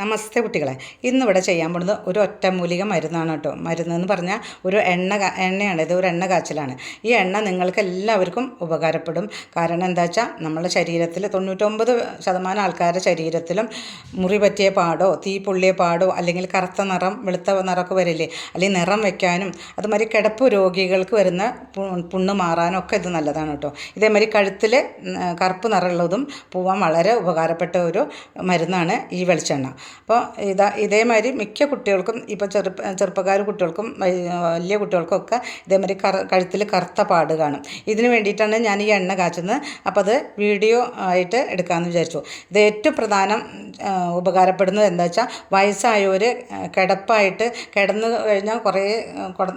നമസ്തേ കുട്ടികളെ. ഇന്നിവിടെ ചെയ്യാൻ പോകുന്നത് ഒരു ഒറ്റമൂലിക മരുന്നാണ് കേട്ടോ. മരുന്ന് എന്ന് പറഞ്ഞാൽ ഒരു എണ്ണ എണ്ണയാണ്. ഇത് ഒരു എണ്ണ കാച്ചിലാണ്. ഈ എണ്ണ നിങ്ങൾക്ക് എല്ലാവർക്കും ഉപകാരപ്പെടും. കാരണം എന്താ വെച്ചാൽ നമ്മുടെ ശരീരത്തിൽ തൊണ്ണൂറ്റൊമ്പത് ശതമാനം ആൾക്കാരുടെ ശരീരത്തിലും മുറി പറ്റിയ പാടോ തീ പൊള്ളിയ പാടോ അല്ലെങ്കിൽ കറുത്ത നിറം വെളുത്ത നിറമൊക്കെ വരില്ലേ അല്ലെങ്കിൽ നിറം വെക്കാനും അതുമാതിരി കിടപ്പ് രോഗികൾക്ക് വരുന്ന പുണ്ണ് മാറാനും ഒക്കെ ഇത് നല്ലതാണ് കേട്ടോ. ഇതേമാതിരി കഴുത്തിൽ കറുപ്പ് നിറമുള്ളതും പോവാൻ വളരെ ഉപകാരപ്പെട്ട ഒരു മരുന്നാണ് ഈ വെളിച്ചെണ്ണ. അപ്പോൾ ഇതാ ഇതേമാതിരി മിക്ക കുട്ടികൾക്കും ഇപ്പോൾ ചെറുപ്പ ചെറുപ്പക്കാർ കുട്ടികൾക്കും വലിയ കുട്ടികൾക്കും ഒക്കെ ഇതേമാതിരി കറ കഴുത്തിൽ കറുത്ത പാട് കാണും. ഇതിന് വേണ്ടിയിട്ടാണ് ഞാൻ ഈ എണ്ണ കാച്ചുന്നത്. അപ്പോൾ അത് വീഡിയോ ആയിട്ട് എടുക്കാമെന്ന് വിചാരിച്ചു. ഇത് ഏറ്റവും പ്രധാനം ഉപകാരപ്പെടുന്നത് എന്താ വെച്ചാൽ വയസ്സായവർ കിടപ്പായിട്ട് കിടന്നു കഴിഞ്ഞാൽ കുറേ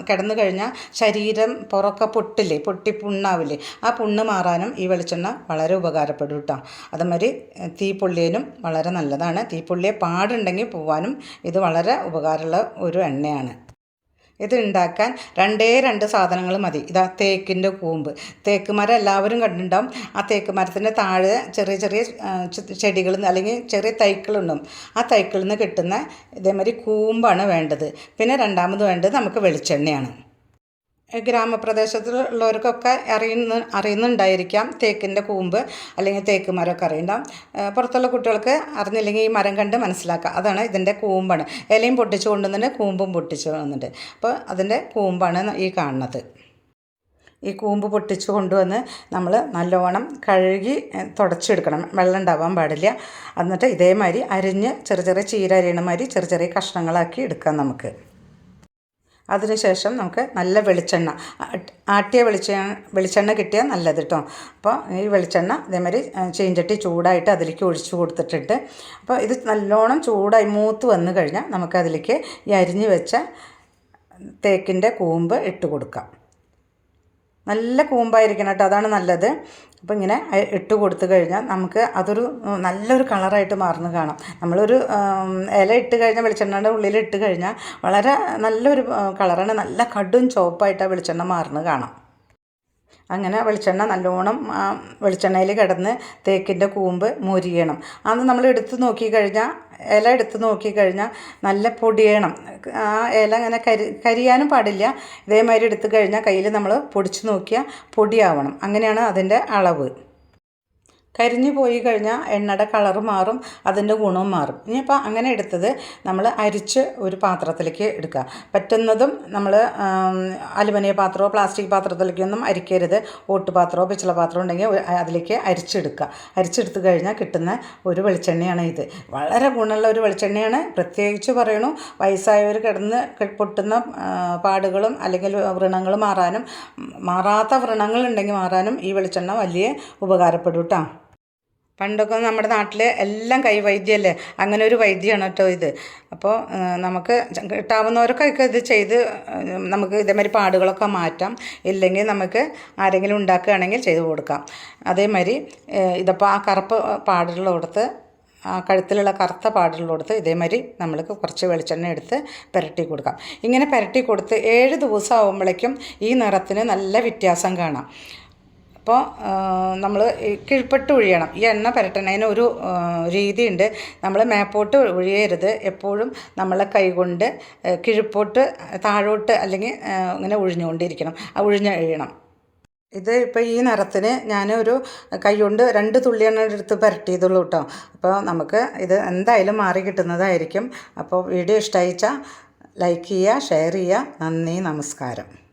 കിടന്നു കഴിഞ്ഞാൽ ശരീരം പുറമൊക്കെ പൊട്ടില്ലേ പൊട്ടി പുണ്ണാവില്ലേ ആ പുണ്ണ് മാറാനും ഈ വെളിച്ചെണ്ണ വളരെ ഉപകാരപ്പെടും കേട്ടോ. അതുമാതിരി തീപ്പുള്ളിയനും വളരെ നല്ലതാണ്. തീപ്പൊള്ളിയെ പാടുണ്ടെങ്കിൽ പോവാനും ഇത് വളരെ ഉപകാരമുള്ള ഒരു എണ്ണയാണ്. ഇത് ഉണ്ടാക്കാൻ രണ്ടേ രണ്ട് സാധനങ്ങൾ മതി. ഇതാ തേക്കിന്റെ കൂമ്പ്. തേക്ക് മരം എല്ലാവരും കണ്ടിട്ടുണ്ടാവും. ആ തേക്ക് മരത്തിന്റെ താഴെ ചെറിയ ചെറിയ ചെടികൾ അല്ലെങ്കിൽ ചെറിയ തൈക്കളുണ്ടാവും ആ തൈക്കളിൽ നിന്ന് കിട്ടുന്ന ഇതേമാതിരി കൂമ്പാണ് വേണ്ടത്. പിന്നെ രണ്ടാമത് വേണ്ടത് നമുക്ക് വെളിച്ചെണ്ണയാണ്. ഗ്രാമപ്രദേശത്തിലുള്ളവർക്കൊക്കെ അറിയുന്ന അറിയുന്നുണ്ടായിരിക്കാം തേക്കിന്റെ കൂമ്പ് അല്ലെങ്കിൽ തേക്ക് മരമൊക്കെ അറിയുണ്ടാവും പുറത്തുള്ള കുട്ടികൾക്ക് അറിഞ്ഞില്ലെങ്കിൽ ഈ മരം കണ്ട് മനസ്സിലാക്കുക. അതാണ് ഇതിന്റെ കൂമ്പാണ്. ഇലയും പൊട്ടിച്ചു കൊണ്ടുവന്നിട്ട് കൂമ്പും പൊട്ടിച്ചു വന്നിട്ട് അപ്പോൾ അതിന്റെ കൂമ്പാണ് ഈ കാണുന്നത്. ഈ കൂമ്പ് പൊട്ടിച്ചു കൊണ്ടുവന്ന് നമ്മൾ നല്ലോണം കഴുകി തുടച്ചെടുക്കണം. വെള്ളം ഉണ്ടാവാൻ പാടില്ല. എന്നിട്ട് ഇതേമാതിരി അരിഞ്ഞ് ചെറിയ ചെറിയ ചീര അരിയണമാതിരി ചെറിയ ചെറിയ കഷ്ണങ്ങളാക്കി എടുക്കാം നമുക്ക്. അതിനുശേഷം നമുക്ക് നല്ല വെളിച്ചെണ്ണ ആട്ട്- ആട്ടിയ വെളിച്ചെണ്ണ വെളിച്ചെണ്ണ കിട്ടിയാൽ നല്ലത് കേട്ടോ അപ്പോൾ ഈ വെളിച്ചെണ്ണ ഇതേമാതിരി ആ, ചീഞ്ചട്ടി ചൂടായിട്ട് അതിലേക്ക് ഒഴിച്ചു കൊടുത്തിട്ടുണ്ട്. അപ്പോൾ ഇത് നല്ലോണം ചൂടായി മൂത്ത് വന്നു കഴിഞ്ഞാൽ നമുക്കതിലേക്ക് ഈ അരിഞ്ഞു വെച്ച തേക്കിന്റെ കൂമ്പ് ഇട്ട് കൊടുക്കാം. നല്ല കൂമ്പായിരിക്കണം കേട്ടോ അതാണ് നല്ലത്. അപ്പോൾ ഇങ്ങനെ ഇട്ട് കൊടുത്തു കഴിഞ്ഞാൽ നമുക്ക് അതൊരു നല്ലൊരു കളറായിട്ട് മാറുന്നു കാണാം. നമ്മളൊരു ഇല ഇട്ട് കഴിഞ്ഞാൽ വെളിച്ചെണ്ണയുടെ ഉള്ളിൽ ഇട്ട് കഴിഞ്ഞാൽ വളരെ നല്ലൊരു കളറാണ് നല്ല കടും ചുവപ്പായിട്ട് ആ വെളിച്ചെണ്ണ മാറുന്നത് കാണാം. അങ്ങനെ വെളിച്ചെണ്ണ നല്ലോണം വെളിച്ചെണ്ണയിൽ കിടന്ന് തേക്കിന്റെ കൂമ്പ് മുരിയണം. അന്ന് നമ്മൾ എടുത്ത് നോക്കിക്കഴിഞ്ഞാൽ ഇല എടുത്ത് നോക്കിക്കഴിഞ്ഞാൽ നല്ല പൊടിയണം. ആ ഇല അങ്ങനെ കരി കരിയാനും പാടില്ല. ഇതേമാതിരി എടുത്തു കഴിഞ്ഞാൽ കയ്യിൽ നമ്മൾ പൊടിച്ച് നോക്കിയാൽ പൊടിയാവണം. അങ്ങനെയാണ് അതിന്റെ അളവ്. കരിഞ്ഞു പോയി കഴിഞ്ഞാൽ എണ്ണയുടെ കളർ മാറും അതിന്റെ ഗുണവും മാറും. ഇനിയിപ്പോൾ അങ്ങനെ എടുത്തത് നമ്മൾ അരിച്ച് ഒരു പാത്രത്തിലേക്ക് എടുക്കുക. പറ്റുന്നതും നമ്മൾ അലുമിനിയ പാത്രമോ പ്ലാസ്റ്റിക് പാത്രത്തിലേക്കൊന്നും അരിക്കരുത്. ഓട്ടുപാത്രമോ പിച്ചള പാത്രമോ ഉണ്ടെങ്കിൽ അതിലേക്ക് അരിച്ചെടുക്കുക. അരിച്ചെടുത്ത് കഴിഞ്ഞാൽ കിട്ടുന്ന ഒരു വെളിച്ചെണ്ണയാണ് ഇത്. വളരെ ഗുണമുള്ള ഒരു വെളിച്ചെണ്ണയാണ്. പ്രത്യേകിച്ച് പറയണു വയസ്സായവർ കിടന്ന് പൊട്ടുന്ന പാടുകളും അല്ലെങ്കിൽ വ്രണങ്ങൾ മാറാനും മാറാത്ത വ്രണങ്ങളുണ്ടെങ്കിൽ മാറാനും ഈ വെളിച്ചെണ്ണ വലിയ ഉപകാരപ്പെടും കേട്ടോ പണ്ടൊക്കെ നമ്മുടെ നാട്ടിൽ എല്ലാം കൈവൈദ്യമല്ലേ അങ്ങനെ ഒരു വൈദ്യമാണ് കേട്ടോ ഇത്. അപ്പോൾ നമുക്ക് കിട്ടാവുന്നവരൊക്കെ ഇത് ചെയ്ത് നമുക്ക് ഇതേമാതിരി പാടുകളൊക്കെ മാറ്റാം. ഇല്ലെങ്കിൽ നമുക്ക് ആരെങ്കിലും ഉണ്ടാക്കുകയാണെങ്കിൽ ചെയ്ത് കൊടുക്കാം. അതേമാതിരി ഇതിപ്പോൾ ആ കറുപ്പ് പാടുള്ള കൊടുത്ത് ആ കഴുത്തിലുള്ള കറുത്ത പാടുള്ള കൊടുത്ത് ഇതേമാതിരി നമ്മൾക്ക് കുറച്ച് വെളിച്ചെണ്ണ എടുത്ത് പുരട്ടി കൊടുക്കാം. ഇങ്ങനെ പുരട്ടി കൊടുത്ത് ഏഴ് ദിവസം ആകുമ്പോഴേക്കും ഈ നിറത്തിന് നല്ല വ്യത്യാസം കാണാം. അപ്പോൾ നമ്മൾ കീഴ്പ്പെട്ട് ഒഴിയണം. ഈ എണ്ണ പുരട്ടുന്നതിന് ഒരു രീതിയുണ്ട്. നമ്മൾ മേപ്പോട്ട് ഒഴിയരുത്. എപ്പോഴും നമ്മളെ കൈകൊണ്ട് കൊണ്ട് കിഴിപ്പോട്ട് താഴോട്ട് അല്ലെങ്കിൽ ഇങ്ങനെ ഒഴിഞ്ഞുകൊണ്ടിരിക്കണം. ആ ഒഴിഞ്ഞ് കഴിയണം. ഇത് ഇപ്പോൾ ഈ നിറത്തിന് ഞാൻ ഒരു കൈ കൊണ്ട് രണ്ട് തുള്ളിയാണ് എടുത്ത് പുരട്ടിയതുള്ളൂ കേട്ടോ. അപ്പോൾ നമുക്ക് ഇത് എന്തായാലും മാറി കിട്ടുന്നതായിരിക്കും. അപ്പോൾ വീഡിയോ ഇഷ്ടമായിച്ചാൽ ലൈക്ക് ചെയ്യുക ഷെയർ ചെയ്യുക. നന്ദി നമസ്കാരം.